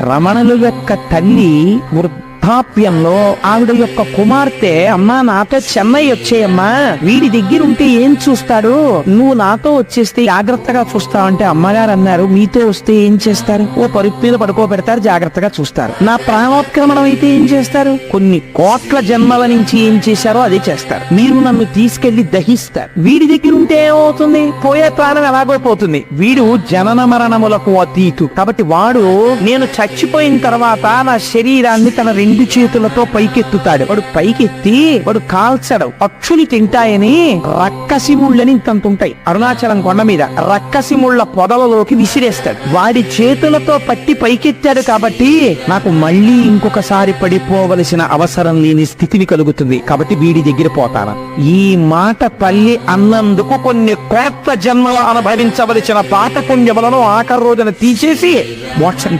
రమణుల యొక్క తల్లి వృద్ధాప్యంలో ఆవిడ యొక్క కుమార్తె అమ్మా నాతో చెన్నై వచ్చేయమ్మా. వీడి దగ్గర ఉంటే ఏం చూస్తాడు? నువ్వు నాతో వచ్చేస్తే జాగ్రత్తగా చూస్తావంటే అమ్మగారు అన్నారు మీతో వస్తే ఏం చేస్తారు? ఓ పరుపు మీద పడుకోబెడతారు జాగ్రత్తగా చూస్తారు. నా ప్రాణోత్క్రమణం అయితే ఏం చేస్తారు? కొన్ని కోట్ల జన్మల నుంచి ఏం చేశారో అదే చేస్తారు. మీరు నన్ను తీసుకెళ్ళి దహిస్తారు. వీడి దగ్గర ఉంటే ఏమవుతుంది? పోయే ప్రాణం ఎలాగో పోతుంది. వీడు జనన మరణములకు అతీతు. కాబట్టి వాడు నేను చచ్చిపోయిన తర్వాత నా శరీరాన్ని తన రెండు చేతులతో పైకెత్తుతాడు. వాడు పైకెత్తి వాడు కాల్చడు. పక్షులు తింటాయని రక్కసి ముళ్ళని ఉంటాయి అరుణాచలం కొండ మీద రక్కసి ముళ్ళ పొదలలోకి విసిరేస్తాడు. వాడి చేతులతో పట్టి పైకెత్తాడు కాబట్టి నాకు మళ్ళీ ఇంకొకసారి పడిపోవలసిన అవసరం లేని స్థితిని కలుగుతుంది. కాబట్టి వీడి దగ్గర పోతాను. ఈ మాట తల్లి అన్నందుకు కొన్ని కోట్ల జన్మలు అనుభవించవలసిన పాత పుణ్యములను ఆఖరి రోజున తీసేసి మోక్షం